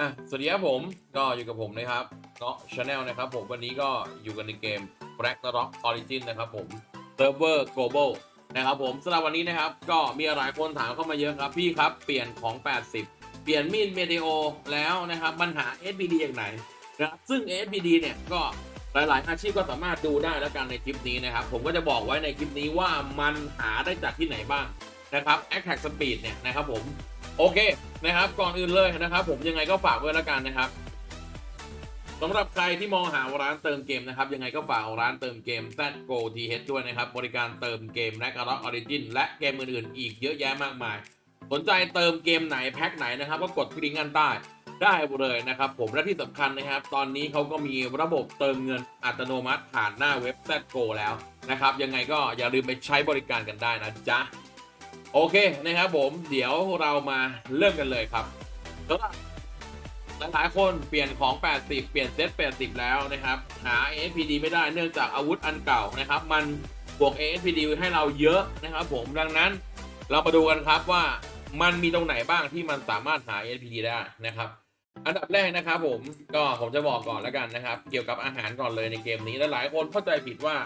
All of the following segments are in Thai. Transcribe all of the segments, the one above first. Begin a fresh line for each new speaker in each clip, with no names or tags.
อะสวัสดีครับผมก็อยู่กับผมนะครับเนาะชาแนลนะครับผมวันนี้ก็อยู่กันในเกม Black Rock Origin นะครับผมเซิร์ฟเวอร์ global นะครับผมสำหรับวันนี้นะครับ ก็มีหลายคนถามเข้ามาเยอะครับพี่ครับเปลี่ยนของ 80 เปลี่ยนมีดเมเดโอแล้วนะครับปัญหา SBD อย่างไหนนะครับซึ่ง SBD เนี่ยก็หลาย ๆ อาชีพก็สามารถดูได้แล้วกันในคลิปนี้นะครับ ผมก็จะบอกไว้ในคลิปนี้ว่ามันหาได้จากที่ไหนบ้างนะครับ Attack Speed เนี่ยนะครับผม โอเคนะครับก่อนอื่นเลยนะครับ ผมยังไงก็ฝากไว้แล้วกันนะครับสำหรับใครที่มองหาร้านเติมเกมนะครับ ยังไงก็ฝากร้านเติมเกม z g o t h ด้วยนะครับ บริการเติมเกมและกระ o ออริจินและเกมอื่นๆ อีกเยอะแยะมากมาย สนใจเติมเกมไหนแพ็คไหนนะครับ ก็กดที่ลิงก์อันใต้ได้เลยนะครับ ผมและที่สำคัญนะครับ ตอนนี้เขาก็มีระบบเติมเงินอัตโนมัติผ่านหน้าเว็บ z g o แล้วนะครับ ยังไงก็อย่าลืมไปใช้บริการกันได้นะจ๊ะ โอเคนะครับผมเดี๋ยวเรามาเริ่มกันเลยครับสำหรับหลายๆคนเปลี่ยนของ 80 เปลี่ยนเซต80 แล้วนะครับ หา ASPD ไม่ได้เนื่องจากอาวุธอันเก่านะครับ มันบวก ASPD ให้เราเยอะนะครับผมดังนั้นเรามาดูกันครับว่ามันมีตรงไหนบ้างที่มันสามารถหา ASPD ได้นะครับ อันดับแรกนะครับผมก็ผมจะบอกก่อนแล้วกันนะครับ เกี่ยวกับอาหารก่อนเลยในเกมนี้และหลายคนเข้าใจผิดว่า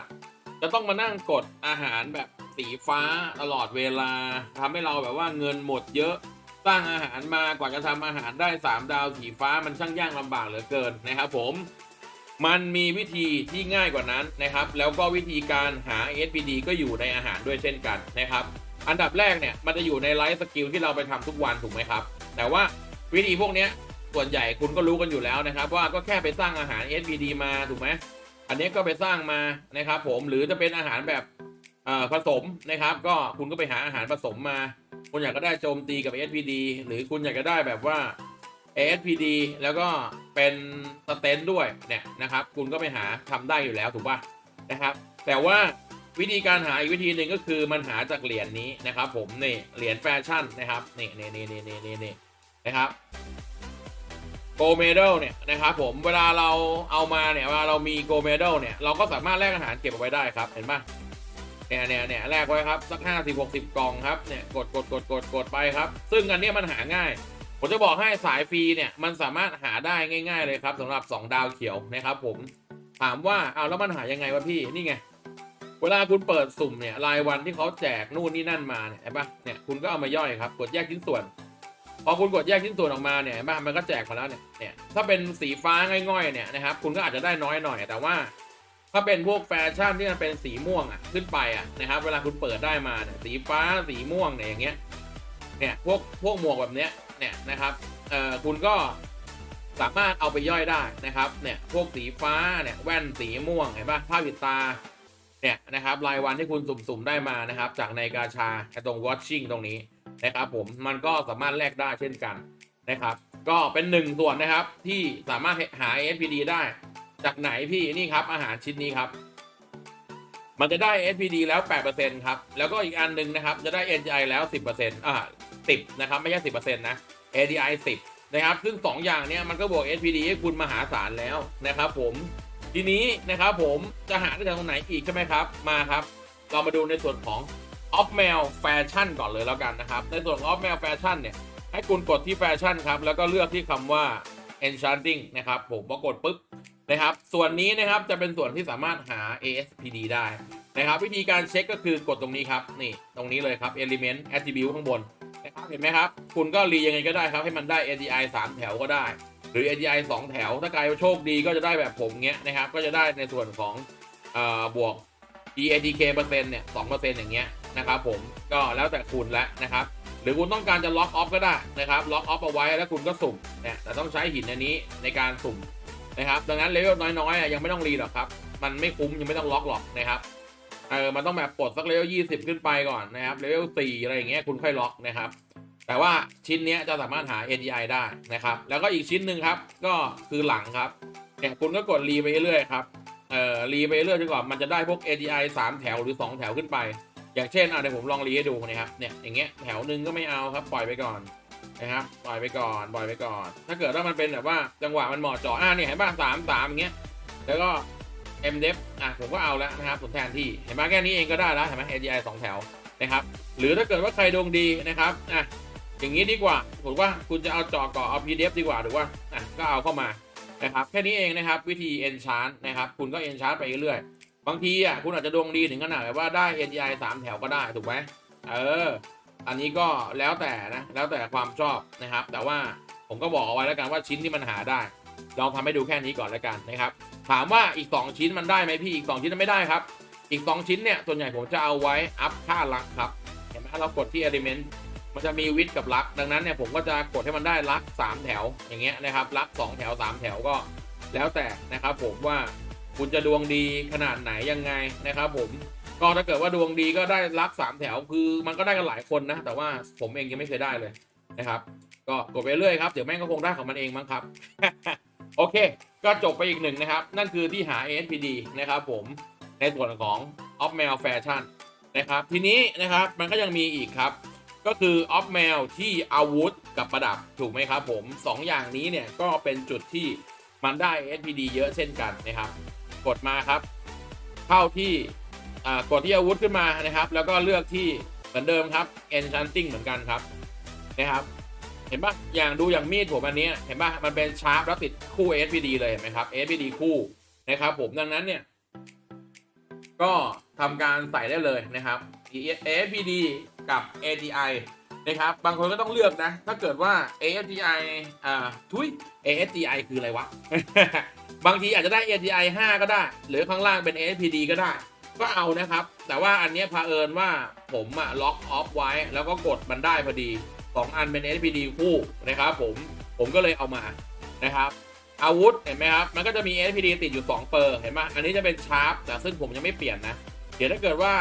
จะต้องมานั่งกดอาหารแบบ สีฟ้าตลอดเวลาทำให้เราแบบว่าเงินหมดเยอะสร้างอาหารมากว่าจะทำอาหารได้ 3 ดาวสีฟ้ามันช่างยากลำบากเหลือเกินนะครับผม มันมีวิธีที่ง่ายกว่านั้นนะครับ แล้วก็วิธีการหา SPD ก็อยู่ในอาหารด้วยเช่นกันนะครับ อันดับแรกเนี่ยมันจะอยู่ในไลฟ์สกิลที่เราไปทำทุกวันถูกไหมครับ แต่ว่าวิธีพวกนี้ส่วนใหญ่คุณก็รู้กันอยู่แล้วนะครับ ว่าก็แค่ไปสร้างอาหาร SPD มาถูกไหมอันนี้ก็ไปสร้างมานะครับผมหรือจะเป็นอาหารแบบ ผสมนะครับ ก็คุณก็ไปหาอาหารผสมมา คุณอยากก็ได้โจมตีกับ SPD หรือคุณอยากจะได้แบบว่า ASPD แล้วก็เป็นสเตนด้วยเนี่ยนะครับ คุณก็ไปหาทำได้อยู่แล้วถูกป่ะนะครับ แต่ว่าวิธีการหาอีกวิธีหนึ่งก็คือมันหาจากเหรียญนี้นะครับ ผมนี่เหรียญแฟชั่นนะครับนี่นี่นี่นี่นี่นี่นี่นะครับโกเมดลเนี่ยนะครับผมเวลาเราเอามาเนี่ยเวลาเรามีโกเมดลเนี่ยเราก็สามารถแลกอาหารเก็บเอาไว้ได้ครับเห็นป่ะ เนี่ยเนี่ยเนี่ยแลกไว้ครับ สักห้าสิบหกสิบกล่องครับเนี่ยกดกดกดกดกดไปครับ ซึ่งอันนี้มันหาง่าย ผมจะบอกให้สายฟรีเนี่ยมันสามารถหาได้ง่าย ๆเลยครับสำหรับ 2 ดาวเขียวนะครับผมถามว่าเอาแล้วมันหายังไงวะพี่นี่ไงเวลาคุณเปิดสุ่มเนี่ยรายวันที่เขาแจกนู่นนี่นั่นมาเนี่ยเห็นปะเนี่ยคุณก็เอามาย่อยครับกดแยกชิ้นส่วน พอคุณกดแยกชิ้นส่วนออกมาเนี่ยเห็นปะมันก็แจกมาแล้วเนี่ยเนี่ยถ้าเป็นสีฟ้าง่อยๆเนี่ยนะครับคุณก็อาจจะได้น้อยหน่อยแต่ว่า ถ้าเป็นพวกแฟชั่นที่มันเป็นสีม่วงอะขึ้นไปอะนะครับ เวลาคุณเปิดได้มาเนี่ยสีฟ้าสีม่วงเนี่ยอย่างเงี้ยเนี่ยพวกพวกหมวกแบบเนี้ยเนี่ยนะครับเอ่อคุณก็สามารถเอาไปย่อยได้นะครับเนี่ยพวกสีฟ้าเนี่ยแว่นสีม่วงเห็นปะผ้าปิดตาเนี่ยนะครับรายวันที่คุณสุ่มๆได้มานะครับ จากในกาชาตรง watching ตรงนี้นะครับผมมันก็สามารถแลกได้เช่นกันนะครับ ก็เป็นหนึ่งส่วนนะครับที่สามารถหา SPD ได้ จากไหนพี่นี่ครับ อาหารชิ้นนี้ครับ มันจะได้ SPD แล้ว 8%ครับ แล้วก็อีกอันหนึ่งนะครับ จะได้ NGI แล้ว 10%อ่า10 นะครับ ไม่ใช่ 10%นะ ADI 10 นะครับ ซึ่ง 2 อย่างเนี้ยมันก็บวก SPD ให้คุณมหาศาลแล้วนะครับผมทีนี้นะครับผมจะหาได้จากตรงไหนอีกใช่ไหมครับ มาครับ เรามาดูในส่วนของออฟแมวแฟชั่นก่อนเลยแล้วกันนะครับ ในส่วนของออฟแมวแฟชั่นเนี่ยให้คุณกดที่แฟชั่นครับ แล้วก็เลือกที่คำว่า enchanting นะครับ ผมพอกดปุ๊บ นะครับ ส่วนนี้นะครับจะเป็นส่วนที่สามารถหา ASPD ได้นะครับ วิธีการเช็คก็คือกดตรงนี้ครับนี่ตรงนี้เลยครับ element attribute ข้างบนนะครับเห็นไหมครับ คุณก็รียังไงก็ได้ครับ ให้มันได้ ADI 3 แถวก็ได้ หรือ ADI 2 แถว ถ้าใครโชคดีก็จะได้แบบผมเงี้ยนะครับ ก็จะได้ในส่วนของเอ่อบวก EADK เปอร์เซ็นต์เนี่ยสองเปอร์เซ็นต์อย่างเงี้ยนะครับผมก็แล้วแต่คุณแล้วนะครับ หรือคุณต้องการจะล็อกออฟก็ได้นะครับล็อกออฟเอาไว้แล้วคุณก็สุ่มเนี่ยแต่ต้องใช้หินอันนี้ในการสุ่ม นะครับดังนั้นเลเวลน้อยๆอะยังไม่ต้องรีหรอกครับ มันไม่คุ้มยังไม่ต้องล็อกหรอกนะครับเออมันต้องแบบปลดสักเลเวลยี่สิบขึ้นไปก่อนนะครับเลเวลสี่อะไรอย่างเงี้ยคุณค่อยล็อกนะครับ แต่ว่าชิ้นเนี้ยจะสามารถหา ADI ได้นะครับ แล้วก็อีกชิ้นหนึ่งครับ ก็คือหลังครับเนี่ยคุณก็กดรีไปเรื่อยครับเอ่อรีไปเรื่อยจนกว่ามันจะได้พวก ADI 3 แถวหรือ 2 แถวขึ้นไป อย่างเช่นอะเดี๋ยวผมลองรีให้ดูนะครับเนี่ยอย่างเงี้ยแถวหนึ่งก็ไม่เอาครับปล่อยไปก่อน นะครับปล่อยไปก่อนปล่อยไปก่อน ถ้าเกิดว่ามันเป็นแบบว่าจังหวะมันเหมาะเจาะอะเนี่เห็นป่ะสามสามอย่างเงี้ยแล้วก็ M d e f อะผมก็เอาแล้วนะครับผมแทนที่เห็นไหมแค่นี้เองก็ได้แล้วเห็นไหม ADI 2 แถวนะครับหรือถ้าเกิดว่าใครดวงดีนะครับอะอย่างนี้ดีกว่าผมว่าคุณจะเอาจอก่อเอา PDF ดีกว่าหรือว่าอะก็เอาเข้ามานะครับแค่นี้เองนะครับวิธี enchant นะครับคุณก็ enchant ไปเรื่อยๆบางทีอะคุณอาจจะดวงดีถึงขนาดแบบว่าได้ NGI สามแถวก็ได้ถูกไหมเออ อันนี้ก็แล้วแต่นะแล้วแต่ความชอบนะครับ แต่ว่าผมก็บอกเอาไว้แล้วกันว่าชิ้นที่มันหาได้ลองทำให้ดูแค่นี้ก่อนแล้วกันนะครับถามว่าอีก 2 ชิ้นมันได้ไหมพี่อีก 2 ชิ้นมันไม่ได้ครับ อีก 2 ชิ้นเนี่ยส่วนใหญ่ผมจะเอาไว้อัพค่าลักครับเห็นไหมเรากดที่ element มันจะมีวิดกับลัก ดังนั้นเนี่ยผมก็จะกดให้มันได้ลัก 3 แถวอย่างเงี้ยนะครับลัก 2 แถว 3 แถวก็แล้วแต่นะครับผมว่าคุณจะดวงดีขนาดไหนยังไงนะครับผม ก็ถ้าเกิดว่าดวงดีก็ได้ลัก3แถวคือมันก็ได้กันหลายคนนะ แต่ว่าผมเองยังไม่เคยได้เลยนะครับ ก็กดไปเรื่อยครับ เดี๋ยวแม่งก็คงได้ของมันเองมั้งครับ โอเค ก็จบไปอีกหนึ่งนะครับ นั่นคือที่หา ASPD นะครับผมในส่วนของ Off Mail Fashion นะครับ ทีนี้นะครับมันก็ยังมีอีกครับ ก็คือ Off Mail ที่อาวุธกับประดับถูกไหมครับผม 2อย่างนี้เนี่ยก็เป็นจุดที่มันได้ ASPD เยอะเช่นกันนะครับ กดมาครับ เข้าที่ อ่ากดที่อาวุธขึ้นมานะครับ แล้วก็เลือกที่เหมือนเดิมครับ Enchanting เหมือนกันครับนะครับ เห็นปะอย่างดูอย่างมีดผมอันนี้เห็นปะมันเป็นชาร์ปแล้วติดคู่ SPD เลยเห็นไหมครับ SPD คู่นะครับผมดังนั้นเนี่ยก็ทำการใส่ได้เลยนะครับ SPD กับ ADI นะครับ บางคนก็ต้องเลือกนะ ถ้าเกิดว่า ASDI อ่า ทุย ASDI คืออะไรวะ บางทีอาจจะได้ ADI 5 ก็ได้ หรือข้างล่างเป็น ASPD ก็ได้ ก็เอานะครับ แต่ว่าอันนี้ยเผอิญว่าผมอะล็อกออฟไว้ แล้วก็กดมันได้พอดีสองอันเป็น SPD คู่นะครับผมผมก็เลยเอามานะครับอาวุธเห็นไหมครับ มันก็จะมี SPD ติดอยู่ 2 เปอร์เห็นไหมอันนี้จะเป็นชาร์ปแต่ซึ่งผมยังไม่เปลี่ยนนะ เดี๋ยวถ้าเกิดว่า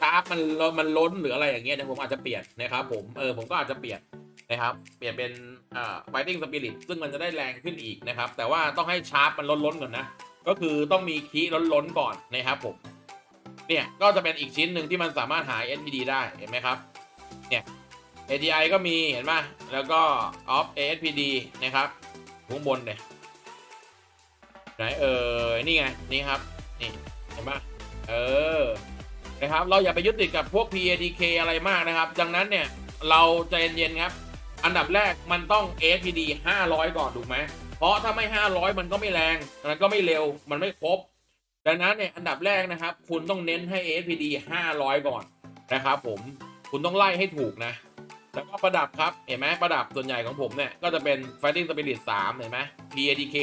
ชาร์ปมันมันล้นหรืออะไรอย่างเงี้ยเดี๋ยวผมอาจจะเปลี่ยนนะครับผมเออผมก็อาจจะเปลี่ยนนะครับ เปลี่ยนเป็นอ่า fighting spirit ซึ่งมันจะได้แรงขึ้นอีกนะครับ แต่ว่าต้องให้ชาร์ปมันล้นล้นๆก่อนนะ ก็คือต้องมีคีล้นล้นๆก่อนนะครับผม เนี่ยก็จะเป็นอีกชิ้นหนึ่งที่มันสามารถหา SPD ได้เห็นไหมครับ เนี่ย ADI ก็มีเห็นป่ะแล้วก็ off ASPD นะครับข้างบนเนี่ยไหนเออนี่ไงนี่ครับนี่เห็นป่ะเออนะครับเราอย่าไปยึดติดกับพวก PADK อะไรมากนะครับ ดังนั้นเนี่ยเราใจเย็นๆครับ อันดับแรกมันต้อง ASPD 500 ก่อนถูกไหม เพราะถ้าไม่ 500 มันก็ไม่แรงมันก็ไม่เร็วมันไม่ครบ ดังนั้นเนี่ยอันดับแรกนะครับ คุณต้องเน้นให้ ASPD 500 ก่อนนะครับผมคุณต้องไล่ให้ถูกนะ แล้วก็ประดับครับเห็นไหมประดับส่วนใหญ่ของผมเนี่ย ก็จะเป็น Fighting Spirit 3 เห็นไหม PADK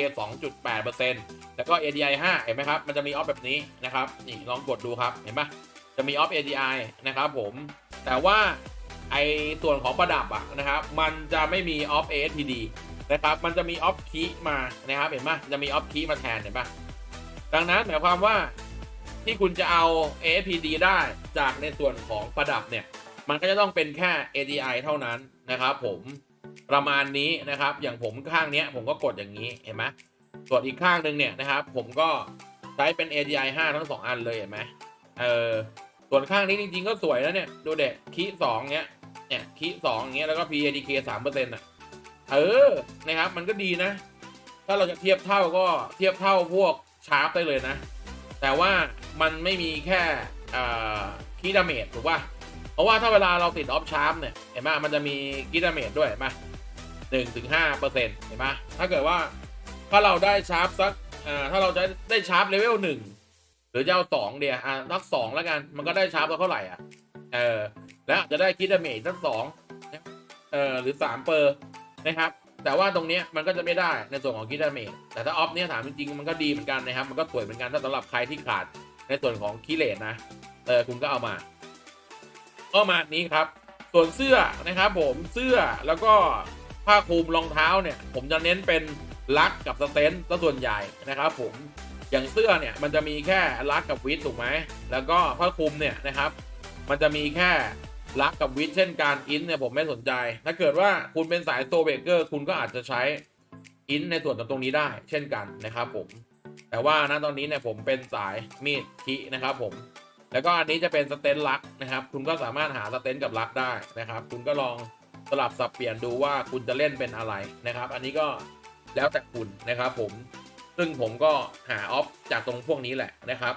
2.8%แล้วก็ ADI 5 เห็นไหมครับ มันจะมีออฟแบบนี้นะครับนี่ลองกดดูครับเห็นปะจะมีออฟ ADI นะครับผมแต่ว่าไอส่วนของประดับอะนะครับ มันจะไม่มีออฟ ASPD นะครับ มันจะมีออฟคีมานะครับเห็นปะจะมีออฟคีมาแทนเห็นปะดังนั้นหมายความว่าที่คุณจะเอา ASPD ได้จากในส่วนของประดับเนี่ย มันก็จะต้องเป็นแค่ ADI เท่านั้นนะครับ ผมประมาณนี้นะครับ อย่างผมข้างเนี้ยผมก็กดอย่างนี้เห็นไหมส่วนอีกข้างหนึ่งเนี่ยนะครับ ผมก็ใช้เป็น ADI 5 ทั้ง 2 อันเลยเห็นไหมเออส่วนข้างนี้จริงๆก็สวยแล้วเนี่ย ดูเด็กคีสองเนี้ยเนี่ยคีสองเงี้ยแล้วก็ PADK 3เปอร์เซ็นต์อะ เออนะครับมันก็ดีนะ ถ้าเราจะเทียบเท่าก็เทียบเท่าพวกชาร์ปได้เลยนะ แต่ว่ามันไม่มีแค่คีดาเมจถูกป่ะเพราะว่าถ้าเวลาเราติดออฟชาร์ปเนี่ยเห็นไหมมันจะมีกิดาเมจด้วยเห็นไหมหนึ่งถึงห้าเปอร์เซ็นต์เห็นไหมถ้าเกิดว่าถ้าเราได้ชาร์ปสักถ้าเราจะได้ชาร์ปเลเวลหนึ่งหรือจะเอาสองเดียอ่าสักสองแล้วกันมันก็ได้ชาร์ปเท่าไหร่อะเออแล้วจะได้กิดาเมจสักสองเออหรือสามเปอร์ นะครับ แต่ว่าตรงนี้มันก็จะไม่ได้ในส่วนของกิดาเมจแต่ถ้าออฟเนี้ยถามจริงๆมันก็ดีเหมือนกันนะครับ มันก็สวยเหมือนกันถ้าสำหรับใครที่ขาดในส่วนของคิเลตนะเออคุณก็เอามาก็มานี้ครับ ส่วนเสื้อนะครับผมเสื้อแล้วก็ผ้าคลุมรองเท้าเนี่ย ผมจะเน้นเป็นลักกับสเตนซะส่วนใหญ่นะครับผมอย่างเสื้อเนี่ยมันจะมีแค่ลักกับวิทถูกไหมแล้วก็ผ้าคลุมเนี่ยนะครับ มันจะมีแค่ ลักกับวิทเช่นการอินเนี่ยผมไม่สนใจ ถ้าเกิดว่าคุณเป็นสายโซเบเกอร์คุณก็อาจจะใช้อินในส่วนตรงนี้ได้ เช่นกันนะครับผม แต่ว่าณตอนนี้เนี่ยผมเป็นสายมีดคินะครับผม แล้วก็อันนี้จะเป็นสเตนลักนะครับ คุณก็สามารถหาสเตนกับลักได้นะครับ คุณก็ลองสลับสับเปลี่ยนดูว่าคุณจะเล่นเป็นอะไรนะครับ อันนี้ก็แล้วแต่คุณนะครับผม ซึ่งผมก็หาออฟจากตรงพวกนี้แหละนะครับ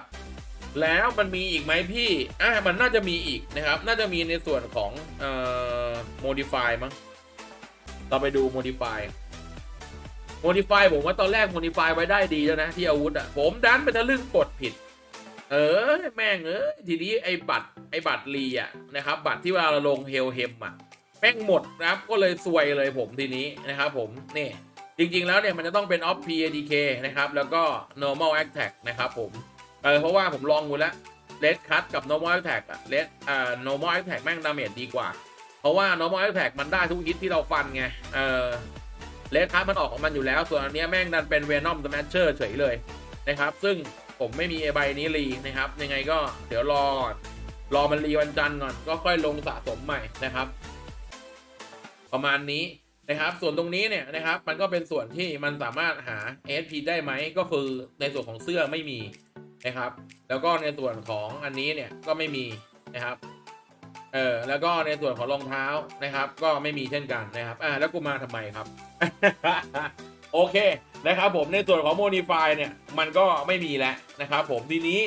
แล้วมันมีอีกไหมพี่ อ่ามันน่าจะมีอีกนะครับ น่าจะมีในส่วนของเอ่อ modify มั้ง เราไปดู modify modify ผมว่าตอนแรก modify ไว้ได้ดีแล้วนะที่อาวุธอะ ผมดันไปทะลึ่งกดผิด เออ แม่งเออทีนี้ไอ้บัตรไอ้บัตรรีอะนะครับ บัตรที่เวลาเราลงเฮลเฮมอะ แม่งหมดนะครับ ก็เลยซวยเลยผมทีนี้นะครับผม นี่จริงๆ แล้วเนี่ยมันจะต้องเป็น off PADK นะครับ แล้วก็ normal attack นะครับผม เออเพราะว่าผมลองดูแล้ว red cut กับ normal attack อะ red อ่า normal attack แม่งดาเมจดีกว่า เพราะว่า normal attack มันได้ทุกฮิตที่เราฟันไงเออ red cut มันออกของมันอยู่แล้ว ส่วนอันนี้แม่งดันเป็น venom smasher เฉยเลยนะครับ ซึ่งผมไม่มีใบนี้รีนะครับ ยังไงก็เดี๋ยวรอ รอมันรีวันจันทร์ก่อน ก็ค่อยลงสะสมใหม่นะครับ ประมาณนี้นะครับ ส่วนตรงนี้เนี่ยนะครับ มันก็เป็นส่วนที่มันสามารถหา SP ได้ไหมก็คือในส่วนของเสื้อไม่มี นะครับ แล้วก็ในส่วนของอันนี้เนี่ยก็ไม่มีนะครับ เออแล้วก็ในส่วนของรองเท้านะครับ ก็ไม่มีเช่นกันนะครับอ่าแล้วกูมาทำไมครับ โอเคนะครับผมในส่วนของ Modify เนี่ยมันก็ไม่มีแล้วนะครับผมทีนี้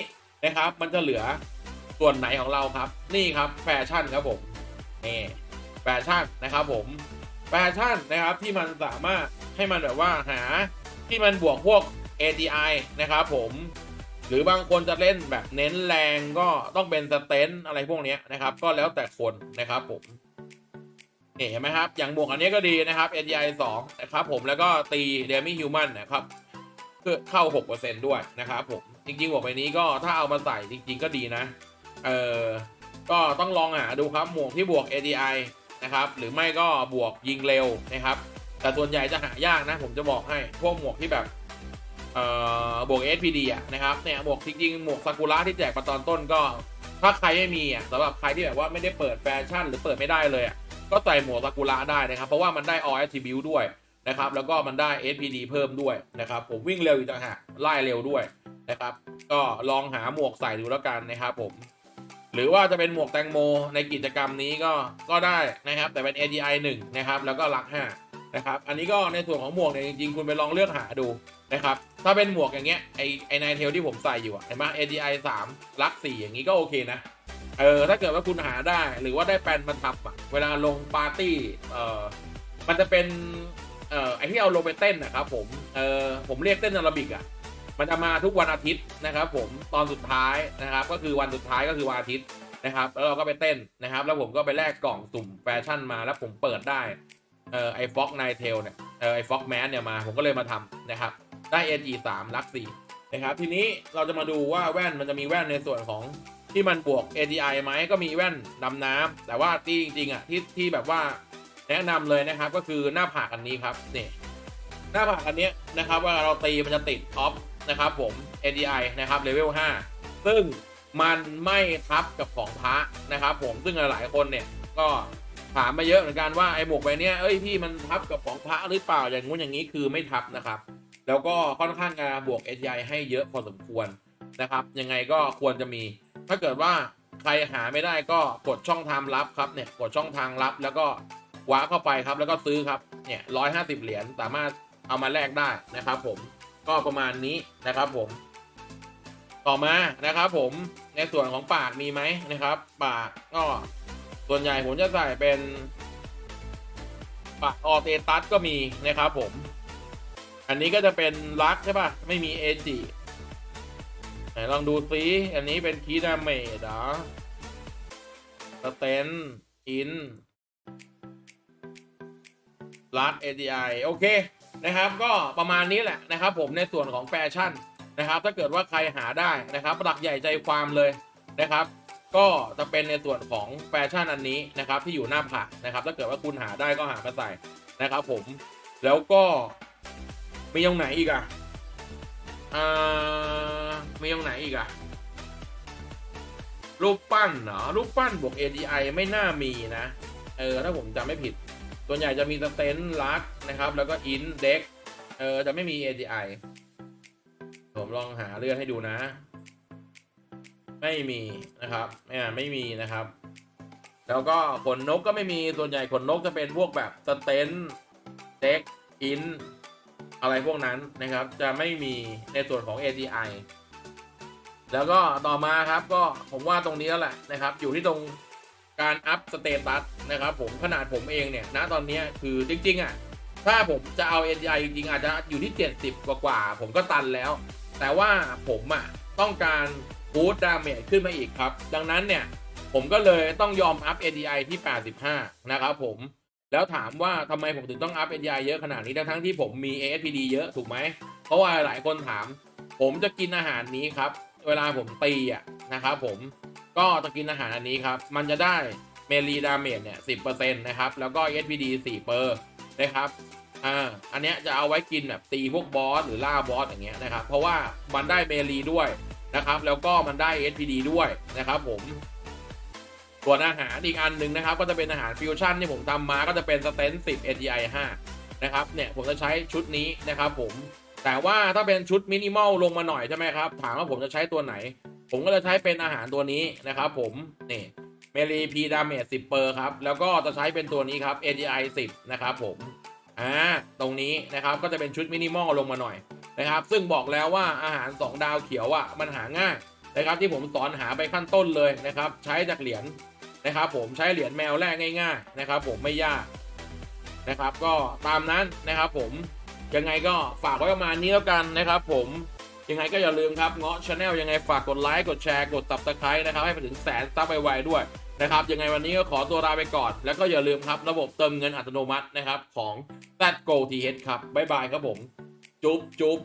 นะครับมันจะเหลือส่วนไหนของเราครับ นี่ครับแฟชั่นครับผมนี่แฟชั่นนะครับผมแฟชั่นนะครับที่มันสามารถให้มันแบบว่าหาที่มันบวกพวก ADI นะครับผม หรือบางคนจะเล่นแบบเน้นแรงก็ต้องเป็นสเตนอะไรพวกนี้นะครับ ก็แล้วแต่คนนะครับผมนี่เห็นไหมครับ อย่างบวกอันนี้ก็ดีนะครับ ADI 2นะครับผมแล้วก็ตีเดมี่ฮิวแมนนะครับเพื่อเข้า 6%ด้วยนะครับผม จริงๆบวกไปนี้ก็ถ้าเอามาใส่จริง ๆ ก็ดีนะ เออก็ต้องลองหาดูครับหมวกที่บวก ADI นะครับ หรือไม่ก็บวกยิงเร็วนะครับ แต่ส่วนใหญ่จะหายากนะ ผมจะบอกให้พวกหมวกที่แบบ บวก SPD อะนะครับเนี่ยหมวกจริงๆหมวกซากุระที่แจกมาตอนต้นก็ ถ้าใครไม่มีอะสำหรับใครที่แบบว่าไม่ได้เปิดแฟชั่นหรือเปิดไม่ได้เลยอะก็ใส่หมวกซากุระได้นะครับ เพราะว่ามันได้ all attribute ด้วยนะครับ แล้วก็มันได้ SPD เพิ่มด้วยนะครับ ผมวิ่งเร็วอีกต่างหากไล่เร็วด้วยนะครับ ก็ลองหาหมวกใส่ดูแล้วกันนะครับผม หรือว่าจะเป็นหมวกแตงโมในกิจกรรมนี้ก็ก็ได้นะครับ แต่เป็น ADI 1 นะครับ แล้วก็ลัก5นะครับ อันนี้ก็ในส่วนของหมวกเนี่ยจริงๆ คุณไปลองเลือกหาดู นะครับ ถ้าเป็นหมวกอย่างเงี้ยไอไอไนเทลที่ผมใส่อยู่อะเห็นไหม ADI 3ลัก4อย่างนี้ก็โอเคนะ เออ ถ้าเกิดว่าคุณหาได้หรือว่าได้แปลนมาทำอะเวลาลงปาร์ตี้ เออมันจะเป็น เออไอที่เอาลงไปเต้นนะครับผม เออผมเรียกเต้นอาราบิกอะมันจะมาทุกวันอาทิตย์นะครับผมตอนสุดท้ายนะครับ ก็คือวันสุดท้ายก็คือวันอาทิตย์นะครับแล้วเราก็ไปเต้นนะครับ แล้วผมก็ไปแลกกล่องสุ่มแฟชั่นมาแล้วผมเปิดได้เออไอฟ็อกไนเทลเนี่ยเออไอฟ็อกแมนเนี่ยมาผมก็เลยมาทำนะครับ ได้ NG 3 ลัก 4 นะครับ ทีนี้เราจะมาดูว่าแว่นมันจะมีแว่นในส่วนของที่มันบวก ADI ไหมก็มีแว่นดำน้ำแต่ว่าที่จริงๆอะที่ที่แบบว่าแนะนำเลยนะครับก็คือหน้าผากอันนี้ครับนี่หน้าผากอันเนี้ยนะครับว่าเราตีมันจะติดท็อปนะครับผม ADI นะครับเลเวล5ซึ่งมันไม่ทับกับของพระนะครับ ผมซึ่งหลายๆคนเนี่ยก็ถามมาเยอะเหมือนกันว่าไอ้หมวกใบเนี้ยเอ้ยพี่มันทับกับของพระหรือเปล่าอย่างงู้นอย่างนี้คือไม่ทับนะครับ แล้วก็ค่อนข้างจะบวก ATI ให้เยอะพอสมควรนะครับ ยังไงก็ควรจะมี ถ้าเกิดว่าใครหาไม่ได้ก็กดช่องทางลับครับเนี่ยกดช่องทางลับ แล้วก็ว้าเข้าไปครับแล้วก็ซื้อครับเนี่ยร้อยห้าสิบเหรียญสามารถเอามาแลกได้นะครับผมก็ประมาณนี้นะครับผม ต่อมานะครับผมในส่วนของปากมีไหมนะครับ ปากก็ส่วนใหญ่ผมจะใส่เป็นปากออเตตัสก็มีนะครับผม อันนี้ก็จะเป็นลักใช่ป่ะ ไม่มีเอจิไหนลองดูซิ อันนี้เป็นคีดาเมดเหรอสเตนอินลัก ADI โอเคนะครับ ก็ประมาณนี้แหละนะครับ ผมในส่วนของแฟชั่นนะครับ ถ้าเกิดว่าใครหาได้นะครับ หลักใหญ่ใจความเลยนะครับ ก็จะเป็นในส่วนของแฟชั่นอันนี้นะครับ ที่อยู่หน้าผากนะครับ ถ้าเกิดว่าคุณหาได้ก็หามาใส่นะครับ ผมแล้วก็ มีตรงไหนอีกอะอ่ามีตรงไหนอีกอะรูปปั้นเหรอรูปปั้นบวก ADI ไม่น่ามีนะ เออ ถ้าผมจำไม่ผิด ส่วนใหญ่จะมีสเตนลักนะครับ แล้วก็อินเด็กเออ จะไม่มี ADI ผมลองหาเลื่อนให้ดูนะ ไม่มีนะครับไม่ไม่มีนะครับ แล้วก็ขนนกก็ไม่มีส่วนใหญ่ขนนกจะเป็นพวกแบบสเตนเด็กอิน อะไรพวกนั้นนะครับ จะไม่มีในส่วนของ ATI แล้วก็ต่อมาครับก็ผมว่าตรงนี้แล้วแหละนะครับ อยู่ที่ตรงการอัพสเตตัสนะครับ ผมขนาดผมเองเนี่ยณตอนนี้คือจริง ๆอะถ้าผมจะเอา NDI จริงๆอาจจะอยู่ที่ 70กว่ากว่าๆผมก็ตันแล้ว แต่ว่าผมอะต้องการบูสต์ดาเมจขึ้นมาอีกครับ ดังนั้นเนี่ยผมก็เลยต้องยอมอัพ NDI ที่ 85 นะครับผม แล้วถามว่าทำไมผมถึงต้องอัพ NDI เยอะขนาดนี้ทั้งที่ผมมี ASPD เยอะถูกไหม เพราะว่าหลายคนถาม ผมจะกินอาหารนี้ครับ เวลาผมตีอะนะครับผมก็จะกินอาหารอันนี้ครับ มันจะได้เมลีดาเมจเนี่ย10%นะครับ แล้วก็ SPD 4เปอร์นะครับอ่าอันเนี้ยจะเอาไว้กินแบบตีพวกบอสหรือล่าบอสอย่างเงี้ยนะครับ เพราะว่ามันได้เมลีด้วยนะครับ แล้วก็มันได้ SPD ด้วยนะครับผม ส่วนอาหารอีกอันหนึ่งนะครับ ก็จะเป็นอาหารฟิวชั่นที่ผมทำมาก็จะเป็นสเตน10 ATI 5นะครับเนี่ยผมจะใช้ชุดนี้นะครับผมแต่ว่าถ้าเป็นชุดมินิมอลลงมาหน่อยใช่ไหมครับถามว่าผมจะใช้ตัวไหน ผมก็จะใช้เป็นอาหารตัวนี้นะครับผมนี่เมลีพีดาเมจ10เปอร์ครับแล้วก็จะใช้เป็นตัวนี้ครับ ATI 10นะครับผมอ่าตรงนี้นะครับก็จะเป็นชุดมินิมอลลงมาหน่อยนะครับ ซึ่งบอกแล้วว่าอาหาร 2 ดาวเขียวอะมันหาง่ายนะครับที่ผมสอนหาไปขั้นต้นเลยนะครับ ใช้จากเหรียญ นะครับผมใช้เหรียญแมวแรกง่ายๆนะครับผมไม่ยากนะครับ ก็ตามนั้นนะครับผมยังไงก็ฝากไว้ประมาณนี้แล้วกันนะครับ ผมยังไงก็อย่าลืมครับเงาะชาแนลยังไงฝากกดไลค์กดแชร์กด subscribe นะครับให้ไปถึงแสนซับไวๆด้วยนะครับยังไงวันนี้ก็ขอตัวลาไปก่อน แล้วก็อย่าลืมครับระบบเติมเงินอัตโนมัตินะครับของ z g o TH ครับบ๊ายบายครับผม จุ๊บจุ๊บ